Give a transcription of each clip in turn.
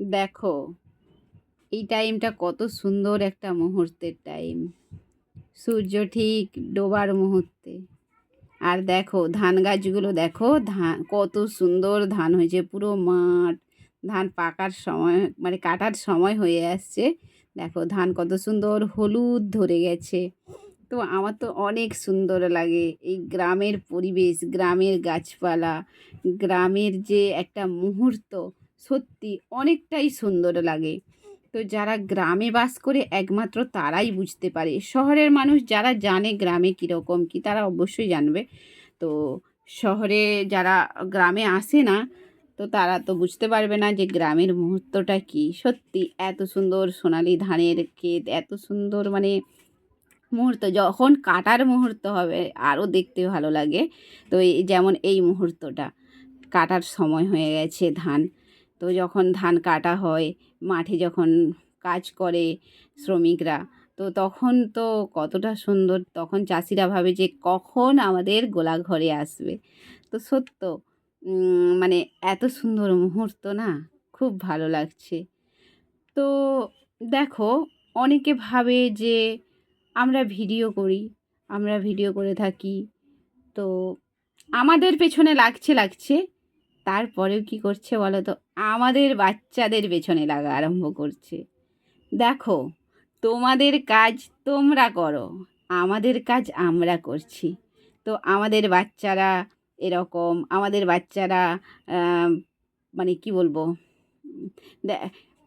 দেখো, এই টাইমটা কত সুন্দর একটা মুহূর্তের টাইম। সূর্য ঠিক ডোবার মুহূর্তে। আর দেখো, ধান গাছগুলো দেখো ধান কত সুন্দর ধান হয়েছে, পুরো মাঠ। ধান পাকার সময় মানে কাটার সময় হয়ে আসছে। দেখো, ধান কত সুন্দর হলুদ ধরে গেছে। তো আমার তো অনেক সুন্দর লাগে এই গ্রামের পরিবেশ, গ্রামের গাছপালা, গ্রামের যে একটা মুহূর্ত। সত্যি অনেকটাই সুন্দর লাগে। তো যারা গ্রামে বাস করে একমাত্র তারাই বুঝতে পারে। শহরের মানুষ যারা জানে গ্রামে কীরকম কী, তারা অবশ্যই জানবে। তো শহরে যারা গ্রামে আসে না, তো তারা তো বুঝতে পারবে না যে গ্রামের মুহূর্তটা কী। সত্যি এত সুন্দর সোনালি ধানের ক্ষেত, এত সুন্দর মানে মুহূর্ত, যখন কাটার মুহূর্ত হবে, আরও দেখতে ভালো লাগে। তো যেমন এই মুহূর্তটা, কাটার সময় হয়ে গেছে ধান। তো যখন ধান কাটা হয়, মাঠে যখন কাজ করে শ্রমিকরা, তো তখন তো কতটা সুন্দর, তখন চাষিরা ভাবে যে কখন আমাদের গোলা ঘরে আসবে। তো সত্য মানে এত সুন্দর মুহূর্ত না? খুব ভালো লাগছে। তো দেখো, অনেকে ভাবে যে আমরা ভিডিও করি, আমরা ভিডিও করে থাকি, তো আমাদের পেছনে লাগছে লাগছে তারপরেও কি করছে বলো তো আমাদের বাচ্চাদের পেছনে লাগা আরম্ভ করছে। দেখো, তোমাদের কাজ তোমরা করো, আমাদের কাজ আমরা করছি। তো আমাদের বাচ্চারা এরকম, আমাদের বাচ্চারা মানে কি বলব?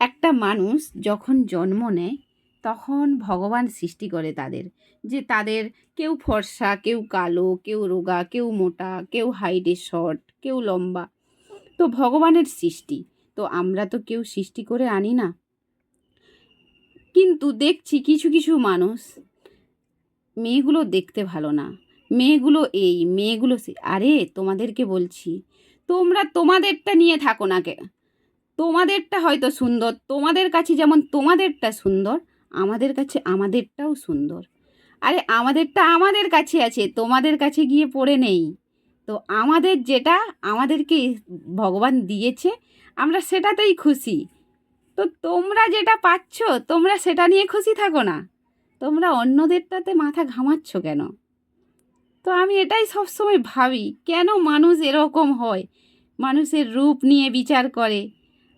একটা মানুষ যখন জন্ম নেয়, তখন ভগবান সৃষ্টি করে তাদের। যে তাদের কেউ ফর্সা, কেউ কালো, কেউ রোগা, কেউ মোটা, কেউ হাইটে শর্ট, কেউ লম্বা তো ভগবানের সৃষ্টি। তো আমরা তো কেউ সৃষ্টি করে আনি না। কিন্তু দেখছি কিছু কিছু মানুষ মেয়েগুলো দেখতে ভালো না। মেয়েগুলো এই, মেয়েগুলো আরে তোমাদেরকে বলছি, তোমরা তোমাদেরটা নিয়ে থাকো না কে? তোমাদেরটা হয়তো সুন্দর, তোমাদের কাছে যেমন তোমাদেরটা সুন্দর, আমাদের কাছে আমাদেরটাও সুন্দর। আরে আমাদেরটা আমাদের কাছে আছে, তোমাদের কাছে গিয়ে পড়ে নেই। তো আমাদের যেটা আমাদেরকে ভগবান দিয়েছে, আমরা সেটাতেই খুশি। তো তোমরা যেটা পাচ্ছ, তোমরা সেটা নিয়ে খুশি থাকো না। তোমরা অন্যদেরটাতে মাথা ঘামাচ্ছ কেন? তো আমি এটাই সবসময় ভাবি, কেন মানুষ এরকম হয়? মানুষের রূপ নিয়ে বিচার করে।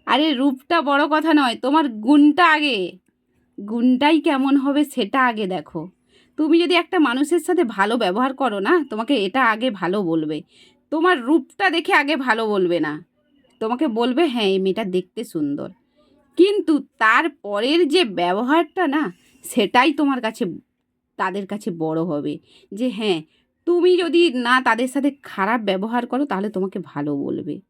আরে, রূপটা বড় কথা নয়, তোমার গুণটা আগে। গুণটাই কেমন হবে সেটা আগে দেখো। তুমি যদি একটা মানুষের সাথে ভালো ব্যবহার করো না, তোমাকে এটা আগে ভালো বলবে। তোমার রূপটা দেখে আগে ভালো বলবে না। তোমাকে বলবে হ্যাঁ এই মেয়েটা দেখতে সুন্দর। কিন্তু তার পরের যে ব্যবহারটা না, সেটাই তোমার কাছে, তাদের কাছে বড় হবে। যে হ্যাঁ তুমি যদি না তাদের সাথে খারাপ ব্যবহার করো, তাহলে তোমাকে ভালো বলবে।